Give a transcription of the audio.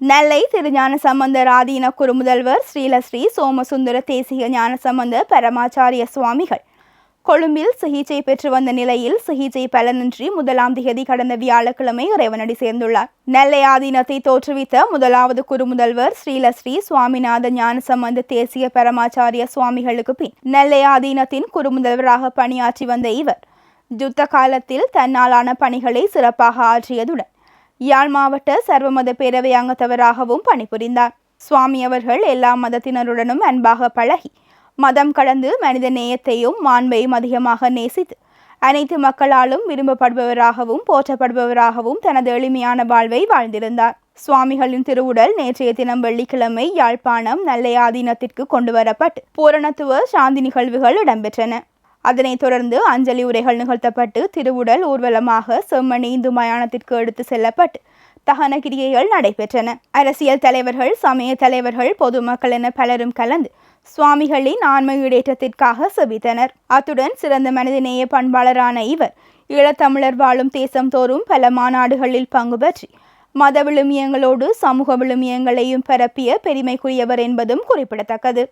நெல்லை திருஞான சம்பந்தர் ஆதீன குருமுதல்வர் ஸ்ரீலஸ்ரீ சோமசுந்தர தேசிக ஞான சம்பந்த பரமாச்சாரிய சுவாமிகள். கொழும்பில் சிகிச்சை பெற்று வந்த நிலையில் சிகிச்சை பலனின்றி முதலாம் திகதி கடந்த வியாழக்கிழமை இறைவனடி சேர்ந்துள்ளார். நெல்லை ஆதீனத்தை தோற்றுவித்த முதலாவது குருமுதல்வர் ஸ்ரீலஸ்ரீ சுவாமிநாத ஞானசம்பந்த தேசிய பரமாச்சாரிய சுவாமிகளுக்கு பின் நெல்லை ஆதீனத்தின் குருமுதல்வராக பணியாற்றி வந்த இவர் யுத்த காலத்தில் தன்னாலான பணிகளை சிறப்பாக ஆற்றியதுடன் யாழ் மாவட்ட சர்வமத பேரவை அங்கத்தவராகவும் பணிபுரிந்தார். சுவாமி அவர்கள் எல்லா மதத்தினருடனும் அன்பாக பழகி மதம் கடந்து மனித நேயத்தையும் மாண்பையும் அதிகமாக நேசித்து அனைத்து மக்களாலும் விரும்பப்படுபவராகவும் போற்றப்படுபவராகவும் தனது எளிமையான வாழ்வை வாழ்ந்திருந்தார். சுவாமிகளின் திருவுடல் நேற்றைய தினம் வெள்ளிக்கிழமை யாழ்ப்பாணம் நல்லையாதீனத்திற்கு கொண்டு வரப்பட்டு பூரணத்துவ சாந்தி நிகழ்வுகள் இடம்பெற்றன. அதனைத் தொடர்ந்து அஞ்சலி உரைகள் நிகழ்த்தப்பட்டு திருவுடல் ஊர்வலமாக செம்மணி இந்து மயானத்திற்கு எடுத்து செல்லப்பட்டு தகன கிரியைகள் நடைபெற்றன. அரசியல் தலைவர்கள் சமய தலைவர்கள் பொதுமக்கள் என பலரும் கலந்து சுவாமிகளின் ஆன்ம ஈடேற்றத்திற்காக செவித்தனர் அத்துடன் சிறந்த மனிதநேய பண்பாளரான இவர் ஈழத்தமிழர் வாழும் தேசம் தோறும் பல மாநாடுகளில் பங்கு பெற்றி மத விழுமியங்களோடு சமூக விழுமியங்களையும் பரப்பிய பெருமைக்குரியவர் என்பதும் குறிப்பிடத்தக்கது.